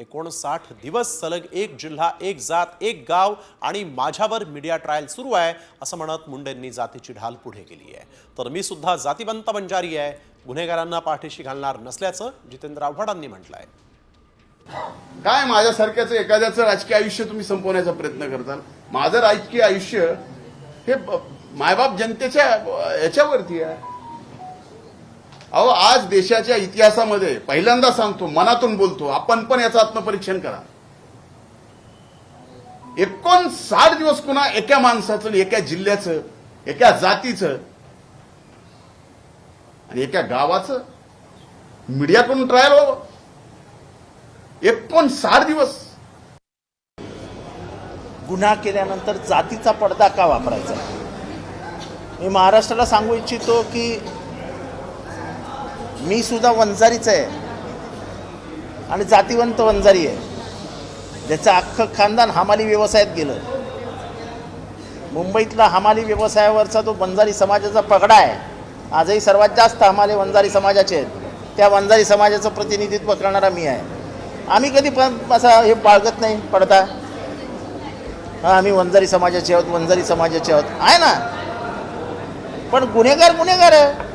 एकोणसाठ दिवस सलग एक जिल्हा एक जात एक गाव आणि माझ्यावर मीडिया ट्रायल सुरू आहे असं म्हणत मुंडेंनी जातीची ढाल पुढे केली आहे. तर मी सुद्धा जातीवंत बंजारी आहे. गुन्हेगारांना पाठीशी घालणार नसल्याचं जितेंद्र आव्हाडांनी म्हटलंय. काय माझ्यासारख्याचं एखाद्याचं राजकीय आयुष्य तुम्ही संपवण्याचा प्रयत्न करताल? माझं राजकीय आयुष्य हे मायबाप जनतेच्या याच्यावरती आहे. अहो आज देशाच्या इतिहासामध्ये पहिल्यांदा सांगतो मनातून बोलतो आपण पण याचं आत्मपरीक्षण करा. एकोणसाठ दिवस पुन्हा एका माणसाचं एका जिल्ह्याचं एका जातीचं आणि एका गावाचं मीडियाकडून ट्रायल व्हावं. एकोणसाठ दिवस. गुन्हा केल्यानंतर जातीचा पडदा का वापरायचा? मी महाराष्ट्राला सांगू इच्छितो की मी सुद्धा वंजारीच आहे. आणि जातीवंत वंजारी आहे. ज्याचं अख्खं खानदान हमाली व्यवसायात गेलं. मुंबईतला हमाली व्यवसायावरचा तो वंजारी समाजाचा पगडा आहे. आजही सर्वात जास्त हमाले वंजारी समाजाचे आहेत. त्या वंजारी समाजाचं प्रतिनिधित्व करणारा मी आहे. आम्ही कधी पण असं हे बाळगत नाही पडता. हा आम्ही वंजारी समाजाचे आहोत वंजारी समाजाचे आहोत. आहे ना? पण गुन्हेगार गुन्हेगार आहे.